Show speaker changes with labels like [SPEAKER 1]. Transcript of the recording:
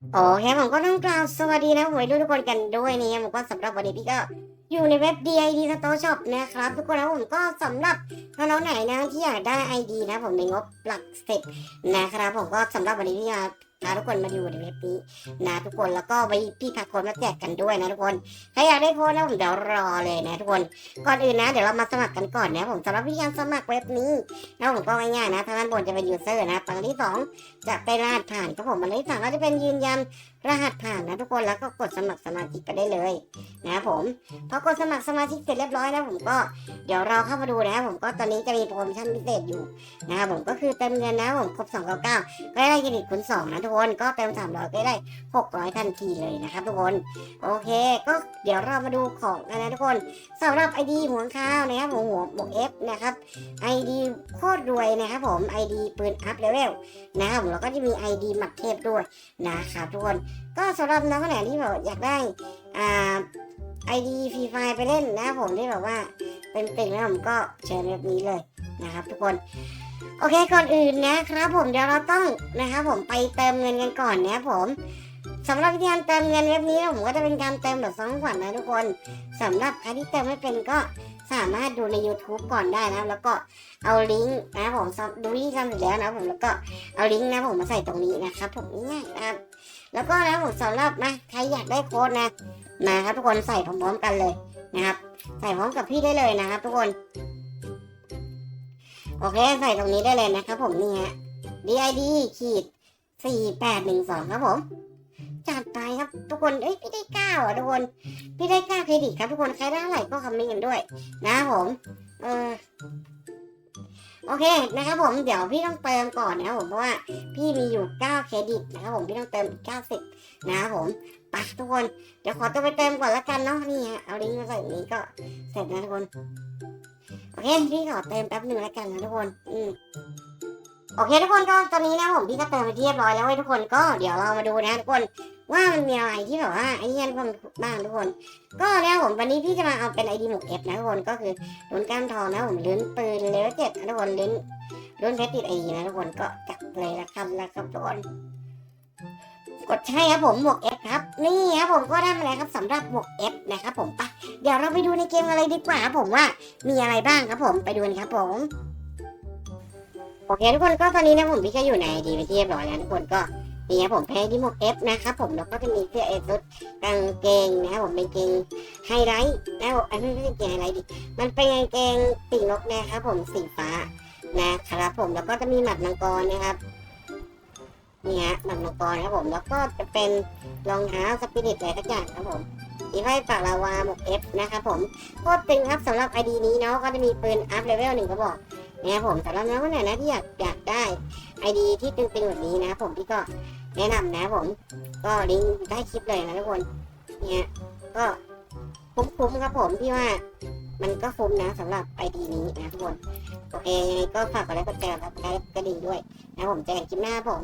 [SPEAKER 1] โอเคผมก็ต้องกล่าวสวัสดีนะผมทุกคนกันด้วยนี่ผมก็สำหรับวันนี้พี่ก็อยู่ในเว็บ DID Store Shop นะครับ ทุกคนนะผมก็สำหรับน้องไหนนะที่อยากได้ ID นะผมในงบหลักสิบนะครับผมก็สำหรับวันนี้พี่ นะทุกคนมาดูในเว็บนี้นะทุกคนแล้วก็ไปพี่พาคนมาแจกกันด้วยนะทุกคนใครอยากได้โค้ดนะผมเดี๋ยวรอเลยนะทุกคนก่อนอื่นนะเดี๋ยวเรามาสมัครกันก่อนนะผมสำหรับวิธีการสมัครเว็บนี้นะผมก็ง่ายๆนะทางด้านบนจะเป็นเซอร์นะฝั่งที่สองจะเป็นรหัสผ่านครับผมมันที่สามก็จะเป็นยืนยันรหัสผ่านนะทุกคนแล้วก็กดสมัครสมาชิกไปได้เลยนะครับผมพอกดสมัครสมาชิกเสร็จเรียบร้อยนะผมก็เดี๋ยวเราเข้ามาดูนะครับผมก็ตอนนี้จะมีโปรโมชั่นพิเศษอยู่นะครับผมก็คือเติมเงินนะผมครบ299ก็ได้เครดิตคูณ2นะทุกคนก็เติม300ก็ได้ 600ทันทีเลยนะครับทุกคนโอเค ก็เดี๋ยวเรามาดูของกันนะทุกคนสำหรับ ID หัวข้าวนะครับผมหัวบวก F นะครับ ID โคตรรวยนะครับผม ID ปืนอัพเลเวลนะครับผมแล้วก็จะมี ID หมักเทพด้วยนะครับทุกคนก็สำหรับน้องคนไหนที่แบบอยากได้อ่า ID ฟรีไฟไปเล่นนะครับผมที่แบบว่าเป็นติ่งแล้วผมก็เชิญแบบนี้เลยนะครับ ทุกคนโอเคก่อนอื่นนะครับผมเดี๋ยวเราต้องนะครับผมไปเติมเงินกันก่อนนะครับผมสำหรับวิธีการเติมเงินเว็บนี้นะผมก็จะเป็นการเติมแบบสองขวัญนะทุกคนสำหรับใครที่เติมไม่เป็นก็ สามารถดูใน YouTube ก่อนได้นะครับ แล้วก็เอาลิงก์นะครับผมดูวิธีการเสร็จแล้วนะครับผมแล้วก็เอาลิงก์นะผมมาใส่ตรงนี้นะครับผมง่ายนะครับ แล้วก็นะผมสำหรับนะใครอยากได้โค้ดนะนะครับทุกคนใส่พร้อมๆกันเลยนะครับ ใส่พร้อมกับพี่ได้เลยนะครับ ทุกคนโอเคใส่ตรงนี้ได้เลยนะครับผมนี่ฮะ DID ขีดสี่แปดหนึ่งสองครับผม จัดไปครับ ทุกคนเอ้ยพี่ได้เก้าอะทุกคนพี่ได้เก้าเครดิตครับ ทุกคนใครได้เท่าไหร่ก็คอมเมนต์กันด้วย นะครับผมเออโอเคนะครับผมเดี๋ยวพี่ต้องเติมก่อนนะครับผมเพราะว่าพี่มีอยู่ 9 เครดิตนะครับผมพี่ต้องเติมอีก90 นะครับผมไปทุกคนเดี๋ยวขอตัวไปเติมก่อนละกันเนาะนี่ฮะเอาลิงก์มาใส่นี้ก็เสร็จนะทุกคนโอเคพี่ขอเติมแป๊บหนึ่งละกันนะทุกคนอืมโอเคทุกคนก็ตอนนี้นะผมพี่ก็เติมไปเรียบร้อยแล้วเว้ยทุกคนก็เดี๋ยวเรามาดูนะทุกคน ว่ามันมีอะไรที่แบบว่าไอ้เงี้ยบ้างบ้างทุกคน ก็แล้วผมวันนี้พี่จะมาเอาเป็นไอดีหมกเอฟนะทุกคนก็คือลุ้นก้านทองนะผมลุ้นปืนเลเวลเจ็ดนะทุกคนลุ้นลุ้นเพชรติดไอนะทุกคนก็จับเลยนะครับนะครับทุกคนกดใช่ครับผมหมวก F ครับนี่ครับผมก็ได้มาแล้วครับสำหรับหมวก F นะครับผมไปเดี๋ยวเราไปดูในเกมอะไรดีกว่าครับผมว่ามีอะไรบ้างครับผมไปดูกันครับผมโอเคทุกคนก็ตอนนี้นะผมพี่ก็อยู่ในดีไปที่เรียบร้อยแล้วทุกคนก็ นี่ครับผมแพ้ที่หมวก F นะครับผมแล้วก็จะมีเสื้อเอซุดกางเกงนะครับผมเป็นเกงไฮไลท์นะครับผมอันนี้ไม่ใช่เกงไฮไลท์ดิมันเป็นกางเกงปีกนกนะครับผมสีฟ้านะครับผมแล้วก็จะมีหมัดมังกรนะครับนี่ฮะหมัดมังกรครับผมแล้วก็จะเป็นรองเท้าสปิริตอะไรสักอย่างครับผมอีไฟปากลาวาหมวกเอฟนะครับผมโคตรตึงครับสำหรับไอดีนี้เนาะก็จะมีปืนอัพเลเวลหนึ่งกระบอกนะครับผมสำหรับน้องคนไหนนะที่อยากอยากได้ไอดีที่ตึงๆแบบนี้นะครับผมพี่ก็ แนะนำนะผม ก็ลิงก์ได้คลิปเลยนะทุกคน เนี่ยก็คุ้มๆครับผมพี่ว่ามันก็คุ้มนะสำหรับไอดีนี้นะทุกคน โอเคยังไงก็ฝากกดไลค์กดแชร์แล้วก็กระดิ่งด้วย นะผมเจอกันคลิปหน้าผม